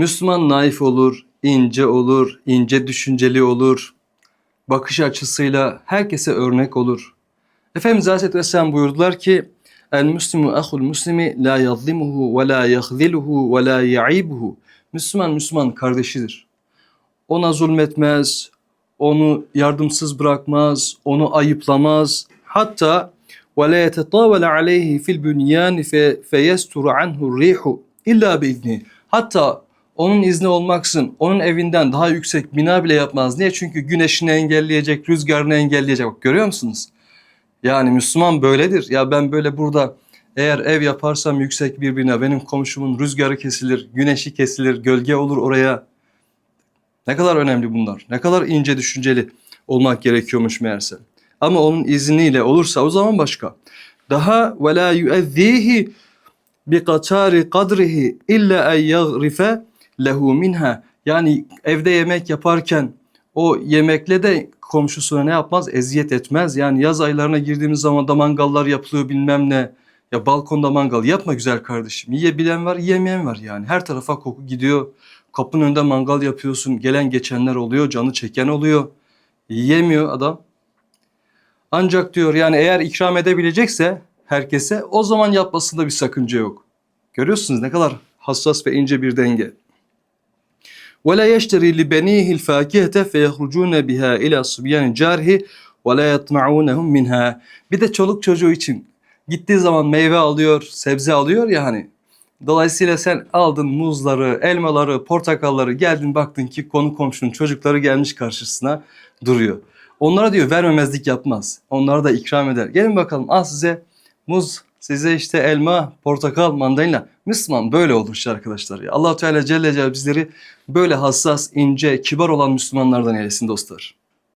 Müslüman naif olur, ince olur, ince düşünceli olur. Bakış açısıyla herkese örnek olur. Efendimiz Aleyhisselatü Vesselam buyurdular ki El Müslümu ahul Müslimi la yazlimuhu ve la yahziluhu ve la ya'ibuhu. Müslüman Müslüman kardeşidir. Ona zulmetmez, onu yardımsız bırakmaz, onu ayıplamaz. Hatta ve la yetetavale aleyhi fil bünyan fe feyesturu anhu rihu illa biizni. Hatta onun izni olmaksın onun evinden daha yüksek bina bile yapmaz. Niye? Çünkü güneşini engelleyecek, rüzgarını engelleyecek. Bak görüyor musunuz? Yani Müslüman böyledir. Ya ben böyle burada eğer ev yaparsam yüksek bir bina benim komşumun rüzgarı kesilir, güneşi kesilir, gölge olur oraya. Ne kadar önemli bunlar. Ne kadar ince düşünceli olmak gerekiyormuş meğerse. Ama onun izniyle olursa o zaman başka. Daha ve la yuezzihi bi qatari kadrihi illa en yagrife lehu minha. Yani evde yemek yaparken o yemekle de komşusuna ne yapmaz? Eziyet etmez. Yani yaz aylarına girdiğimiz zaman da mangallar yapılıyor bilmem ne. Ya balkonda mangal yapma güzel kardeşim. Yiyebilen var, yiyemeyen var yani. Her tarafa koku gidiyor. Kapının önünde mangal yapıyorsun. Gelen geçenler oluyor, canı çeken oluyor. Yiyemiyor adam. Ancak diyor yani eğer ikram edebilecekse herkese o zaman yapmasında bir sakınca yok. Görüyorsunuz ne kadar hassas ve ince bir denge. ولا يشتري لبنيه الفاكهة فيخرجون بها إلى صبيان جاره ولا يطمعونهم منها. Bir de çoluk çocuğu için gittiği zaman meyve alıyor, sebze alıyor ya hani. Dolayısıyla sen aldın muzları, elmaları, portakalları geldin baktın ki konu komşunun çocukları gelmiş karşısına duruyor. Onlara diyor vermemezlik yapmaz. Onlara da ikram eder. Gelin bakalım al size muz, size işte elma, portakal, mandalina. Müslüman böyle olur işte arkadaşlar. Allah Teala Celle Celaluhu bizleri böyle hassas, ince, kibar olan Müslümanlardan eylesin dostlar.